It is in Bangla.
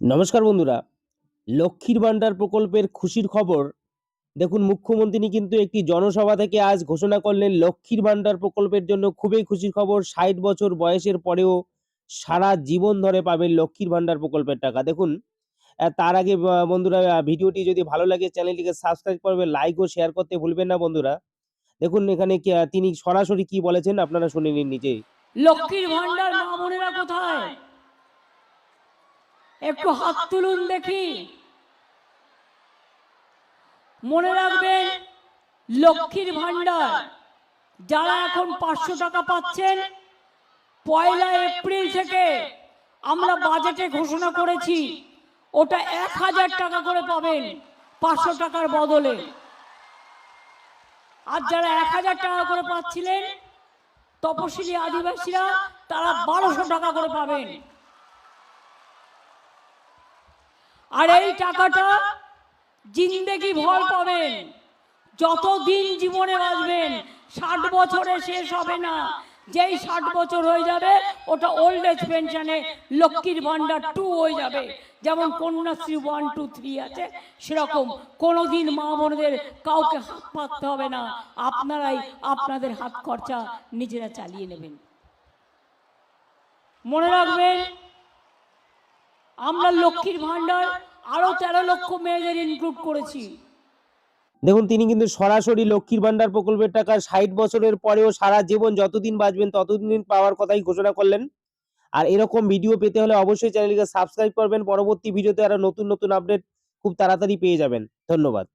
নমস্কার বন্ধুরা। লক্ষ্মীর ভাণ্ডার প্রকল্পের খুশির খবর। দেখুন, মুখ্যমন্ত্রী কিন্তু একটি জনসভা থেকে আজ ঘোষণা করলেন, লক্ষ্মীর ভাণ্ডার প্রকল্পের জন্য খুবই খুশির খবর। ষাট বছর বয়সের পরেও সারা জীবন ধরে পাবেন লক্ষ্মীর ভাণ্ডার প্রকল্পের টাকা। দেখুন তার আগে বন্ধুরা ভিডিওটি যদি ভালো লাগে, চ্যানেলটিকে সাবস্ক্রাইব করবে লাইক ও শেয়ার করতে ভুলবেন না বন্ধুরা। দেখুন, এখানে তিনি সরাসরি কি বলেছেন আপনারা শুনে নিন নিজেই। লক্ষ্মীর ভান্ডার মা বোনেরা কোথায়? একটু হাত তুলুন দেখি। মনে রাখবেন লক্ষ্মীর ভান্ডার যারা এখন পাঁচশো টাকা পাচ্ছেন পয়লা এপ্রিল থেকে আমরা বাজেটে ঘোষণা করেছি। ওটা এক হাজার টাকা করে পাবেন। পাঁচশো টাকার বদলে। আর যারা এক হাজার টাকা করে পাচ্ছিলেন তপশিলি আদিবাসীরা তারা বারোশো টাকা করে পাবেন। আর এই টাকাটা জিন্দেগি ভর পাবেন। যতদিন জীবনে বাঁচবেন ষাট বছরে শেষ হবে না। যেই ষাট বছর হয়ে যাবে ওটা ওল্ড এজ পেনশনে লক্ষ্মীর ভান্ডার টু হয়ে যাবে। যেমন কন্যাশ্রী ওয়ান টু থ্রি আছে সেরকম। কোনোদিন মা বোনদের কাউকে হাত পাততে হবে না। আপনারাই আপনাদের হাত খরচা নিজেরা চালিয়ে নেবেন। মনে রাখবেন আমরা লক্ষ্মীর ভান্ডার আরও তেরো লক্ষ মেয়েদের ইনক্লুড করেছি। দেখুন, তিনি কিন্তু সরাসরি লক্ষ্মীর ভান্ডার প্রকল্পের টাকা ষাট বছরের পরেও সারা জীবন যতদিন বাঁচবেন, ততদিন পাওয়ার কথাই ঘোষণা করলেন। আর এরকম ভিডিও পেতে হলে অবশ্যই চ্যানেলটিকে সাবস্ক্রাইব করবেন। পরবর্তী ভিডিওতে আরও নতুন নতুন আপডেট খুব তাড়াতাড়ি পেয়ে যাবেন। ধন্যবাদ।